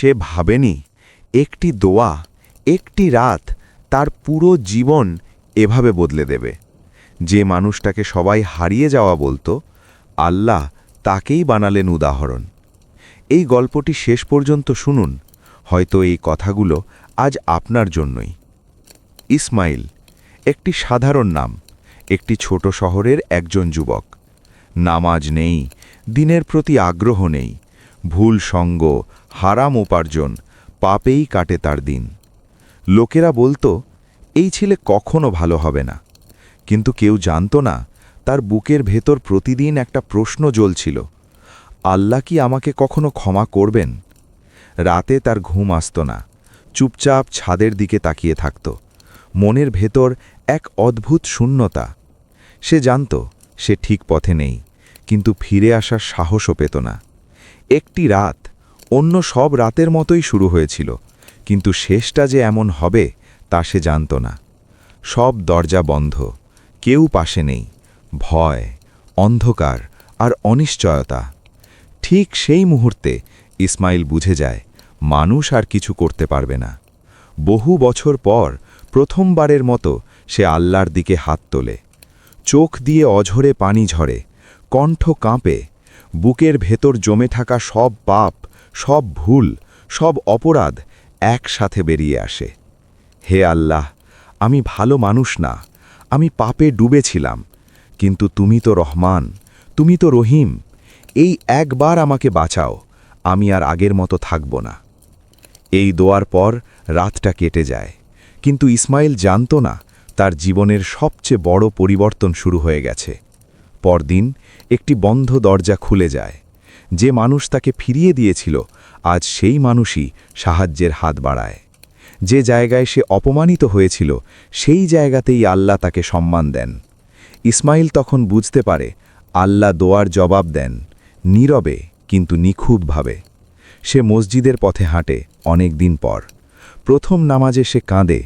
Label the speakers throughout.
Speaker 1: সে ভাবেনি, একটি দোয়া, একটি রাত তার পুরো জীবন এভাবে বদলে দেবে। যে মানুষটাকে সবাই হারিয়ে যাওয়া বলতো, আল্লাহ তাকেই বানালেন উদাহরণ। এই গল্পটি শেষ পর্যন্ত শুনুন, হয়তো এই কথাগুলো আজ আপনার জন্যই। ইসমাইল, একটি সাধারণ নাম, একটি ছোট শহরের একজন যুবক। নামাজ নেই, দিনের প্রতি আগ্রহ নেই ভুল সঙ্গ, হারাম উপার্জন, পাপেই কাটে তার দিন। লোকেরা বলতো, এই ছেলে কখনো ভালো হবে না। কিন্তু কেউ জানত না, তার বুকের ভেতর প্রতিদিন একটা প্রশ্ন জ্বলছিল, আল্লাহ কি আমাকে কখনো ক্ষমা করবেন? রাতে তার ঘুম আসত না, চুপচাপ ছাদের দিকে তাকিয়ে থাকত, মনের ভেতর এক অদ্ভুত শূন্যতা। সে জানত, সে ঠিক পথে নেই, কিন্তু ফিরে আসার সাহসও পেত না। একটি রাত অন্য সব রাতের মতোই শুরু হয়েছিল, কিন্তু শেষটা যে এমন হবে তা সে জানত না। সব দরজা বন্ধ, কেউ পাশে নেই, ভয়, অন্ধকার আর অনিশ্চয়তা। ঠিক সেই মুহূর্তে ইসমাইল বুঝে যায়, মানুষ আর কিছু করতে পারবে না। বহু বছর পর প্রথমবারের মতো সে আল্লাহর দিকে হাত তোলে। চোখ দিয়ে অঝরে পানি ঝরে, কণ্ঠ কাঁপে বুকের ভেতর জমে থাকা সব পাপ, সব ভুল, সব অপরাধ একসাথে বেরিয়ে আসে। হে আল্লাহ, আমি ভালো মানুষ না, আমি পাপে ডুবেছিলাম, কিন্তু তুমি তো রহমান, তুমি তো রহিম, এই একবার আমাকে বাঁচাও, আমি আর আগের মতো থাকব না। এই দোয়ার পর রাতটা কেটে যায়, কিন্তু ইসমাইল জানত না তার জীবনের সবচেয়ে বড় পরিবর্তন শুরু হয়ে গেছে। পরদিন একটি বন্ধ দরজা খুলে যায়। যে মানুষ তাকে ফিরিয়ে দিয়েছিল, আজ সেই মানুষই সাহায্যের হাত বাড়ায়। যে জায়গায় সে অপমানিত হয়েছিল, সেই জায়গাতেই আল্লাহ তাকে সম্মান দেন। ইসমাইল তখন বুঝতে পারে, আল্লাহ দোয়ার জবাব দেন, নীরবে কিন্তু নিখুঁতভাবে। সে মসজিদের পথে হাঁটে অনেক দিন পর। প্রথম নামাজে সে কাঁদে,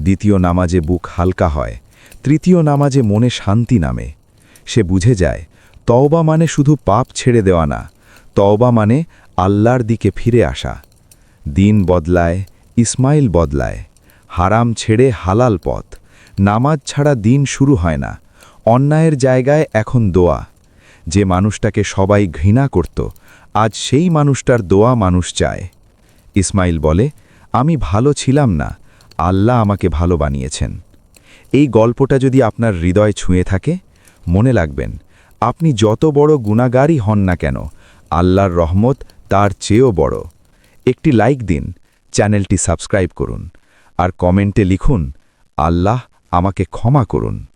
Speaker 1: দ্বিতীয় নামাজে বুক হালকা হয়, তৃতীয় নামাজে মনে শান্তি নামে। সে বুঝে যায়, তওবা মানে শুধু পাপ ছেড়ে দেওয়া না, তওবা মানে আল্লাহর দিকে ফিরে আসা। দিন বদলায়, ইসমাইল বদলায়, হারাম ছেড়ে হালাল পথ, নামাজ ছাড়া দিন শুরু হয় না, অন্যায়ের জায়গায় এখন দোয়া। যে মানুষটাকে সবাই ঘৃণা করত, আজ সেই মানুষটার দোয়া মানুষ চায়। ইসমাইল বলে, আমি ভালো ছিলাম না, আল্লাহ আমাকে ভালো বানিয়েছেন। এই গল্পটা যদি আপনার হৃদয় ছুঁয়ে থাকে মনে লাগবেন আপনি যত বড় গুণাগারই হন না কেন, আল্লাহর রহমত তার চেয়েও বড়। একটি লাইক দিন, চ্যানেলটি সাবস্ক্রাইব করুন, আর কমেন্টে লিখুন, আল্লাহ আমাকে ক্ষমা করুন।